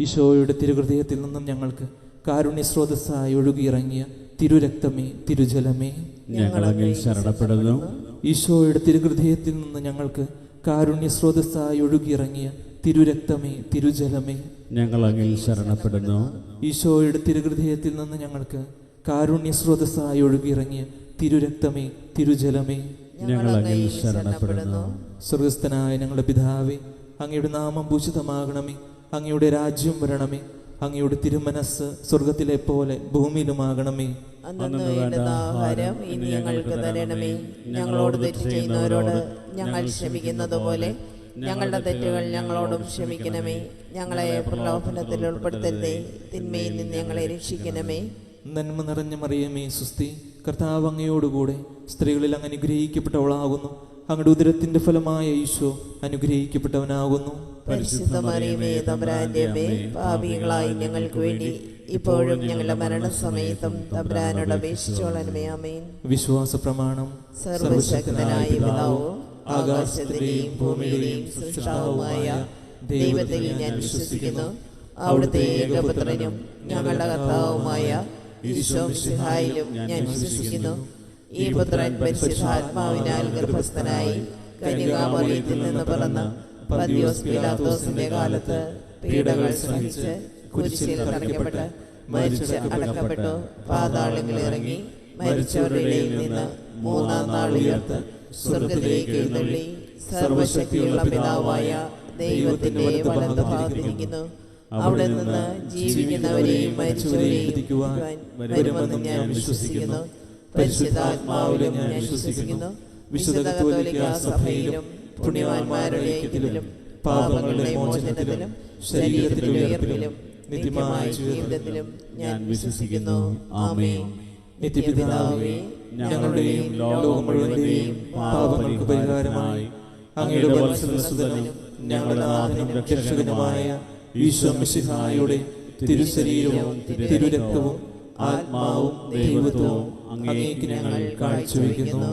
ഈശോയുടെ തിരുഹൃദയത്തിൽ നിന്നും ഞങ്ങൾക്ക് കാരുണ്യ സ്രോതസ്സായി ഒഴുകിയിറങ്ങിയ തിരുരക്തമേ തിരുജലമേ. ഞങ്ങളെ ശരണപ്പെടുന്നു. ഈശോയുടെ തിരുഹൃദയത്തിൽ നിന്ന് ഞങ്ങൾക്ക് കാരുണ്യ സ്രോതസ്സായി ഒഴുകിയിറങ്ങിയ തിരുരക്തമേ തിരുജലമേ. ഞങ്ങളങ്ങിൽ ശരണപ്പെടുന്നു. ഈശോയുടെ തിരുഹൃദയത്തിൽ നിന്ന് ഞങ്ങൾക്ക് കാരുണ്യ സ്രോതസ്സായി ഒഴുകിയിറങ്ങിയ തിരുരക്തമേ തിരുജലമേ. ഞങ്ങളങ്ങിൽ ശരണപ്പെടുന്നു. സ്വർഗസ്ഥനായ ഞങ്ങളുടെ പിതാവേ അങ്ങയുടെ നാമം ഭൂഷിതമാകണമേ അങ്ങയുടെ രാജ്യം വരണമേ. അങ്ങയുടെ തിരുമനസ് സ്വർഗത്തിലെ പോലെ ഭൂമിയിലുമാകണമേ. ആഹാരം ഞങ്ങൾക്ക് തരണമേ. ഞങ്ങളോട് തെറ്റ് ചെയ്യുന്നവരോട് ഞങ്ങൾ ക്ഷമിക്കുന്നത് പോലെ ഞങ്ങളുടെ തെറ്റുകൾ ഞങ്ങളോടും ക്ഷമിക്കണമേ. ഞങ്ങളെ പ്രലോഭനത്തിൽ ഉൾപ്പെടുത്തരുതേ. തിന്മയിൽ നിന്ന് ഞങ്ങളെ രക്ഷിക്കണമേ. നന്മ നിറഞ്ഞ മറിയമേ സുസ്തി കർത്താവ് അങ്ങയോടുകൂടെ സ്ത്രീകളിൽ അങ്ങ് അനുഗ്രഹിക്കപ്പെട്ടവളാകുന്നു. അങ്ങയുടെ ഉദരത്തിന്റെ ഫലമായ ഈശോ അനുഗ്രഹിക്കപ്പെട്ടവനാകുന്നു. പരിശുദ്ധ മറിയമേ തമ്പുരാന്റെ അമ്മേ പാപികളായി ഞങ്ങൾക്ക് വേണ്ടി ഇപ്പോഴും ഞങ്ങളുടെ മരണസമയത്തും തമ്പുരാനോട് അപേക്ഷിച്ചോളനമേ ആമേൻ. വിശ്വാസ പ്രമാണം സർവശക്തനായ പിതാവും ആകാശത്തിന്റെയും ഭൂമിയുടെയും സൃഷ്ടാവുമായ ദൈവത്തിൽ ഞാൻ വിശ്വസിക്കുന്നു. അവിടുത്തെ ഏകപുത്രനും ഞങ്ങളുടെ കർത്താവുമായ ഈശോ ഞാൻ വിശ്വസിക്കുന്നു. ഈ പുത്രൻ പരിശുദ്ധാത്മാവിനാൽ ഗർഭസ്ഥനായി കന്യകാമറിയത്തിൽ നിന്ന് പിറന്ന പന്തിയോസ് പിലാത്തോസിന്റെ കാലത്ത് പീഡകൾ സഹിച്ച് കുരിശിൽ തറയ്ക്കപ്പെട്ട് മരിച്ച് അടക്കപ്പെട്ടു പാതാളങ്ങളിൽ ഇറങ്ങി മരിച്ചവരുടെ ഇടയിൽ നിന്ന് മൂന്നാം നാൾ ഉയർത്ത് സ്വർഗത്തിലേക്ക് എഴുന്നള്ളി സർവശക്തിയുള്ള പിതാവായ ദൈവത്തിന്റെ വലത് ഭാഗത്തിരിക്കുന്നു അവിടെ നിന്ന് ജീവിക്കുന്നവരെയും മരിച്ചവരെയും വരുമെന്ന് ഞാൻ വിശ്വസിക്കുന്നു. പരിശുദ്ധാത്മാവിലും ഞാൻ വിശ്വസിക്കുന്നു. വിശുദ്ധ കത്തോലിക്ക സഭയിലും പുണ്യവാന്മാരുടെ ഐക്യത്തിലും പാപങ്ങളുടെ മോചനത്തിലും ശരീരത്തിന്റെ ഉയർപ്പിലും നിത്യമായ ജീവിതത്തിലും ഞാൻ വിശ്വസിക്കുന്നു. ആമേ നിത്യപിതാവേ ഞങ്ങളുടെയും ലോകം മുഴുവന്റെയും പാപങ്ങൾക്ക് പരിഹാരമായി അങ്ങയുടെ വത്സരസുതനും ഞങ്ങളുടെ നാഥനും രക്ഷകനുമായ ഈശോ മിശിഹായുടെ തിരുശരീരവും തിരുരക്തവും ആത്മാവും ദൈവത്വവും അങ്ങേക്ക് ഞങ്ങൾ കാഴ്ചവെക്കുന്നു.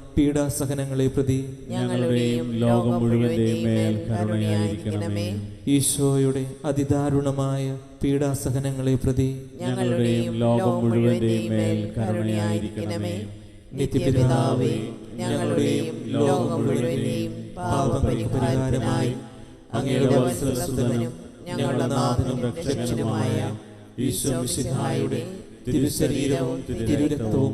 പീഡാസഹനങ്ങളെ പ്രതി ഞങ്ങളുടെയും ലോകം മുഴുവന്റെയും മേൽ കരുണയായിരിക്കണമേ. ഈശോയുടെ അതിദാരുണമായ പീഡാസഹനങ്ങളെ പ്രതി ഞങ്ങളുടെയും ലോകം മുഴുവന്റെയും മേൽ കരുണയായിരിക്കണമേ. നിത്യപിതാവേ ഞങ്ങളുടെയും ലോകം മുഴുവന്റെയും പാപപരിഹാരമായി അങ്ങയുടെ വത്സലസുതനും ഞങ്ങളുടെ നാഥനും രക്ഷകനുമായ ഈശോ മിശിഹായുടെ തിരുശരീരവും തിരുരക്തവും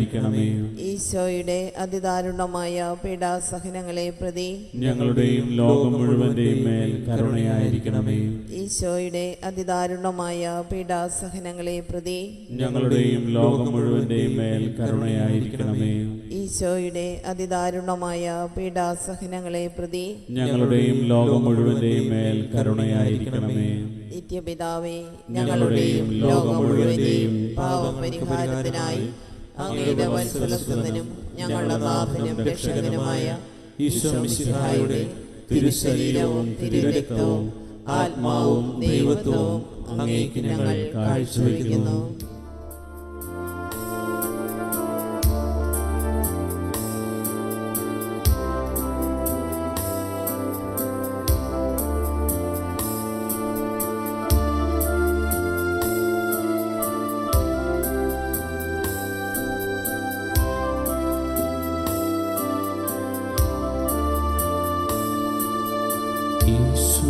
കരുണയായിരിക്കണമേ ഈശോയുടെ അതിദാരുണമായ പീഡാസഹനങ്ങളെ പ്രതി ഞങ്ങളുടെയും ലോകം മുഴുവന്റെയും മേൽ കരുണയായിരിക്കണമേ. ഈശോയുടെ അതിദാരുണമായ പീഡാസഹനങ്ങളെ പ്രതി ഞങ്ങളുടെയും ലോകം മുഴുവന്റെയും മേൽ കരുണയായിരിക്കണമേ. ഈശോയുടെ അതിദാരുണമായ പീഡാസഹനങ്ങളെ പ്രതി ഞങ്ങളുടെയും ലോകം മുഴുവന്റെയും മേൽ കരുണയായിരിക്കണമേ. നിത്യപിതാവേ ഞങ്ങളുടെയും ലോകം മുഴുവന്റെയും പാപപരിഹാരത്തിനായി അങ്ങയുടെ വത്സലസുതനും ഞങ്ങളുടെ നാഥനും രക്ഷകനുമായ ഈശോ മിശിഹായുടെ തിരുശരീരവും തിരുരക്തവും ആത്മാവും ദൈവത്വവും അങ്ങേക്ക് ഞങ്ങൾ കാഴ്ചവെക്കുന്നു.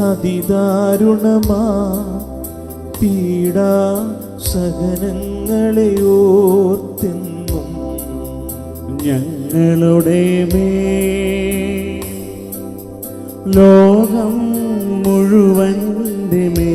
അതിദാരുണമാ. പീഡാ സഹനങ്ങളെ ഓർത്തെന്നും ഞങ്ങളുടെ മേ ലോകം മുഴുവന്റെ മേ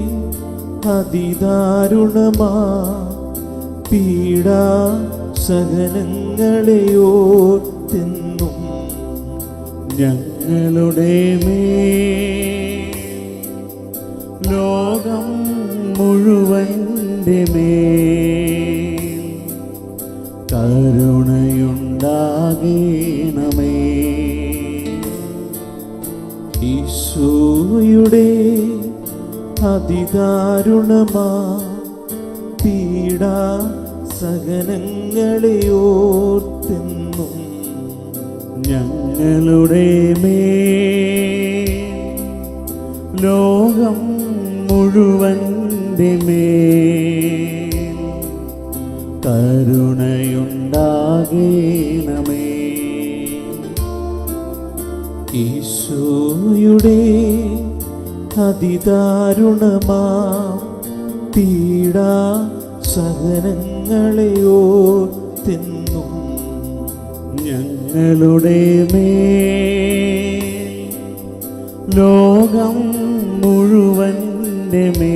അതിദാരുണമാ. പീഡാ തിന്നും ഞങ്ങളുടെ മേ ലോകം മുഴുവന്റെ മേ അതിദാരുണമാ പീഡ സഹനങ്ങളെ ഓർത്തെന്നും ഞങ്ങളുടെ മേ ലോകം മുഴുവന്റെ മേ അതിദാരുണമാ. പീഡാ സഹനങ്ങളെയോ ഓർത്തെന്നും ഞങ്ങളുടെ മേ ലോകം മുഴുവന്റെ മേ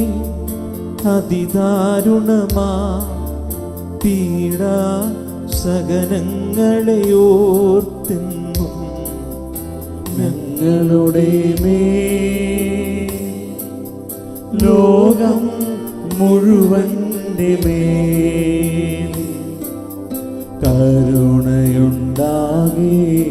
അതിദാരുണമാ. പീഡ സഹനങ്ങളെ ഓർത്തെന്നും ഞങ്ങളുടെ മേ ലോകം മുഴുവന്റെ മേ കരുണയുണ്ടാകണമേ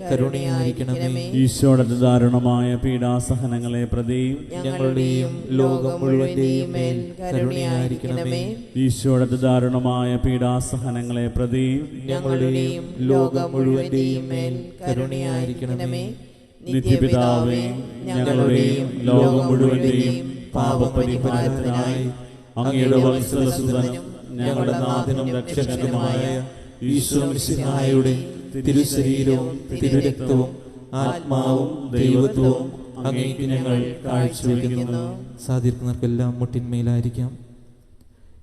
കരുണയായിരിക്കണമേ. ഈശോയുടെ ദാരുണമായ പീഡാസഹനങ്ങളെ പ്രതിയും ഞങ്ങളുടെയും ലോകം മുഴുവന്റെയും മേൽ കരുണയായിരിക്കണമേ. ഈശോയുടെ ദാരുണമായ പീഡാസഹനങ്ങളെ പ്രതിയും ഞങ്ങളുടെയും ലോകം മുഴുവന്റെയും മേൽ കരുണയായിരിക്കണമേ. നിത്യപിതാവേ ഞങ്ങളുടെയും ലോകം മുഴുവന്റെയും പാപപരിഹാരത്തിനായി അങ്ങയുടെ വത്സലസുതനും ഞങ്ങളുടെ നാഥനും രക്ഷകനുമായ ഈശ്വരസിഹായുടെ തിരുശരീരവും തിരുരക്തവും ആത്മാവും ദൈവത്വവും അങ്ങേക്ക് ഞങ്ങൾ കാഴ്ചവെക്കുന്നു. സാധിക്കുന്നവർക്കെല്ലാം മുട്ടിന്മേലായിരിക്കാം.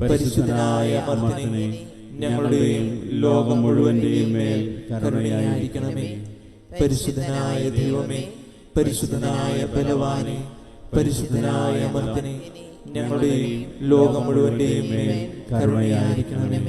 പരിശുദ്ധനായ അമർത്തനെ ഞങ്ങളുടെയും ലോകം മുഴുവന്റെയും മേൽ കരുണയായിരിക്കണമേ. പരിശുദ്ധനായ ദൈവമേ പരിശുദ്ധനായ ബലവാനെ പരിശുദ്ധനായ അമർത്തനെ ഞങ്ങളുടെയും ലോകം മുഴുവന്റെയും മേൽ കരുണയായിരിക്കണമേ.